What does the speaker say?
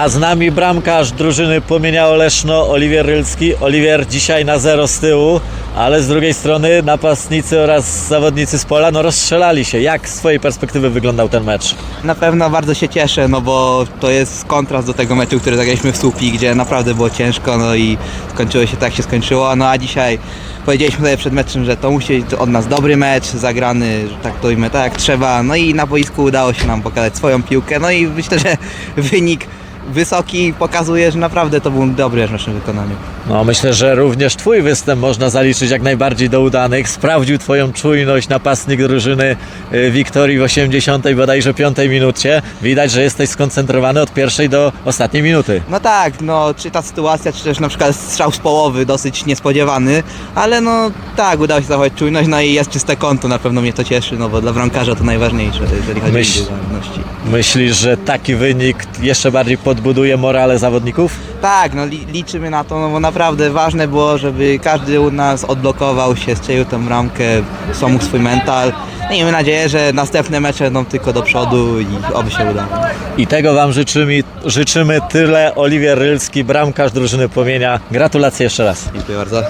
A z nami bramkarz drużyny Płomienia Oleszno, Oliwier Rylski. Oliwier dzisiaj na zero z tyłu, ale z drugiej strony napastnicy oraz zawodnicy z pola no rozstrzelali się. Jak z Twojej perspektywy wyglądał ten mecz? Na pewno bardzo się cieszę, no bo to jest kontrast do tego meczu, który zagraliśmy w Słupi, gdzie naprawdę było ciężko, no i skończyło się tak, się skończyło. No a dzisiaj powiedzieliśmy sobie przed meczem, że to musi być od nas dobry mecz, zagrany, że tak to ujmę, tak jak trzeba. No i na boisku udało się nam pokazać swoją piłkę, no i myślę, że wynik wysoki pokazuje, że naprawdę to był dobry w naszym wykonaniu. No myślę, że również Twój występ można zaliczyć jak najbardziej do udanych. Sprawdził Twoją czujność napastnik drużyny y, Wiktorii w 80 bodajże 5 minucie. Widać, że jesteś skoncentrowany od pierwszej do ostatniej minuty. No tak, no czy ta sytuacja, czy też na przykład strzał z połowy dosyć niespodziewany, ale no tak, udało się zachować czujność, no i jest czyste konto, na pewno mnie to cieszy, no bo dla bramkarza to najważniejsze, jeżeli chodzi Myśl- o Myślisz, że taki wynik jeszcze bardziej podbuduje morale zawodników? Tak, no li, liczymy na to, no bo naprawdę ważne było, żeby każdy u nas odblokował się, strzelił tę bramkę, pomógł swój mental. No i mamy nadzieję, że następne mecze będą tylko do przodu i oby się udało. I tego Wam życzymy, życzymy tyle. Oliwier Rylski, bramkarz drużyny Płomienia. Gratulacje jeszcze raz. Dziękuję bardzo.